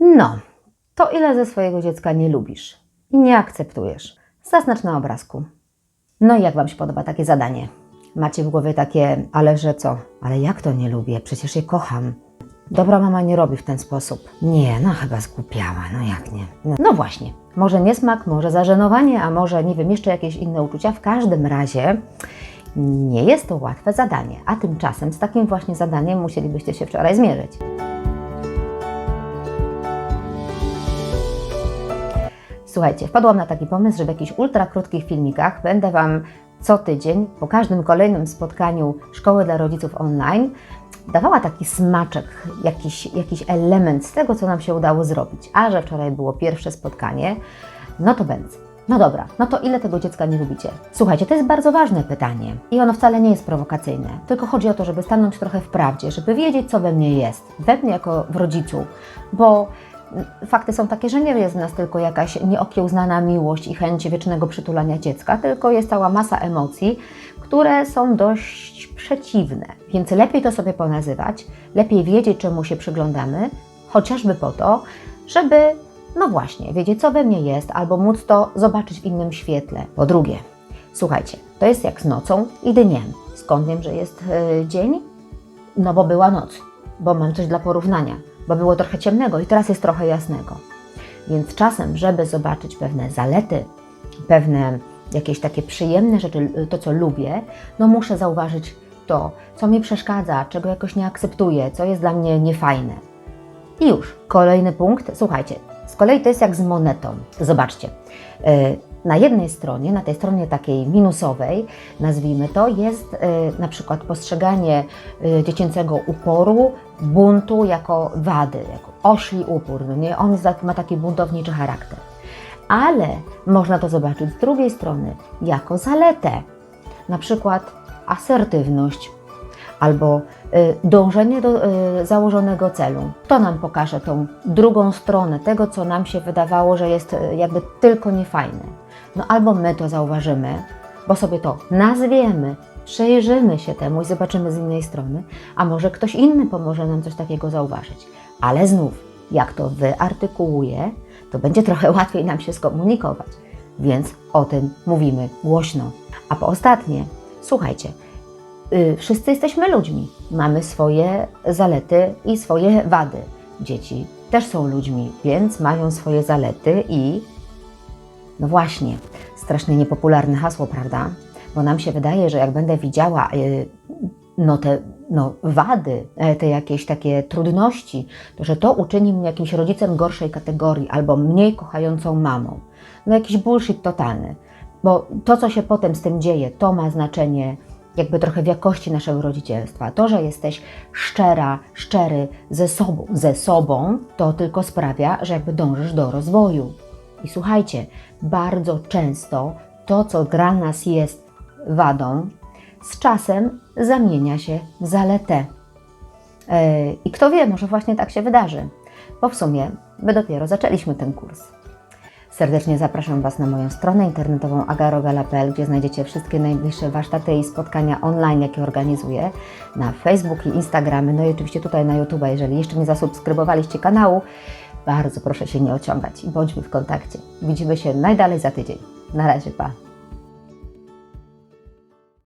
No, to ile ze swojego dziecka nie lubisz i nie akceptujesz? Zaznacz na obrazku. No i jak Wam się podoba takie zadanie? Macie w głowie takie, ale że co? Ale jak to nie lubię? Przecież je kocham. Dobra mama nie robi w ten sposób. Nie, no chyba zgłupiała, no jak nie. No, no właśnie, może niesmak, może zażenowanie, a może nie wiem, jeszcze jakieś inne uczucia. W każdym razie nie jest to łatwe zadanie, a tymczasem z takim właśnie zadaniem musielibyście się wczoraj zmierzyć. Słuchajcie, wpadłam na taki pomysł, że w jakichś ultra krótkich filmikach będę Wam co tydzień, po każdym kolejnym spotkaniu Szkoły dla Rodziców online, dawała taki smaczek, jakiś, jakiś element z tego, co nam się udało zrobić. A że wczoraj było pierwsze spotkanie, no to będzie. No dobra, no to ile tego dziecka nie lubicie? Słuchajcie, to jest bardzo ważne pytanie i ono wcale nie jest prowokacyjne, tylko chodzi o to, żeby stanąć trochę w prawdzie, żeby wiedzieć, co we mnie jest, we mnie jako w rodzicu, bo fakty są takie, że nie jest w nas tylko jakaś nieokiełznana miłość i chęć wiecznego przytulania dziecka, tylko jest cała masa emocji, które są dość przeciwne. Więc lepiej to sobie ponazywać, lepiej wiedzieć, czemu się przyglądamy, chociażby po to, żeby, no właśnie, wiedzieć, co we mnie jest, albo móc to zobaczyć w innym świetle. Po drugie, słuchajcie, to jest jak z nocą i dniem. Skąd wiem, że jest yy, dzień? No bo była noc, bo mam coś dla porównania bo było trochę ciemnego i teraz jest trochę jasnego. Więc czasem, żeby zobaczyć pewne zalety, pewne jakieś takie przyjemne rzeczy, to co lubię, no muszę zauważyć to, co mi przeszkadza, czego jakoś nie akceptuję, co jest dla mnie niefajne. I już, kolejny punkt. Słuchajcie, z kolei to jest jak z monetą. Zobaczcie. Na jednej stronie, na tej stronie takiej minusowej, nazwijmy to, jest na przykład postrzeganie dziecięcego uporu, buntu jako wady, jako oszli upór. No nie? On ma taki buntowniczy charakter. Ale można to zobaczyć z drugiej strony jako zaletę, na przykład asertywność albo y, dążenie do y, założonego celu. To nam pokaże tą drugą stronę tego, co nam się wydawało, że jest y, jakby tylko niefajne. No albo my to zauważymy, bo sobie to nazwiemy, przejrzymy się temu i zobaczymy z innej strony, a może ktoś inny pomoże nam coś takiego zauważyć. Ale znów, jak to wyartykułuję, to będzie trochę łatwiej nam się skomunikować. Więc o tym mówimy głośno. A po ostatnie, słuchajcie, wszyscy jesteśmy ludźmi. Mamy swoje zalety i swoje wady. Dzieci też są ludźmi, więc mają swoje zalety i no właśnie, strasznie niepopularne hasło, prawda? Bo nam się wydaje, że jak będę widziała y, no te no, wady, e, te jakieś takie trudności, to że to uczyni mnie jakimś rodzicem gorszej kategorii albo mniej kochającą mamą. No jakiś bullshit totalny. Bo to, co się potem z tym dzieje, to ma znaczenie jakby trochę w jakości naszego rodzicielstwa. To, że jesteś szczera, szczery ze sobą, ze sobą, to tylko sprawia, że jakby dążysz do rozwoju. I słuchajcie, bardzo często to, co dla nas jest wadą, z czasem zamienia się w zaletę. Yy, I kto wie, może właśnie tak się wydarzy, bo w sumie my dopiero zaczęliśmy ten kurs. Serdecznie zapraszam Was na moją stronę internetową agarogala.pl, gdzie znajdziecie wszystkie najbliższe warsztaty i spotkania online, jakie organizuję, na Facebook i Instagramy, no i oczywiście tutaj na YouTube. Jeżeli jeszcze nie zasubskrybowaliście kanału, bardzo proszę się nie ociągać i bądźmy w kontakcie. Widzimy się najdalej za tydzień. Na razie, pa!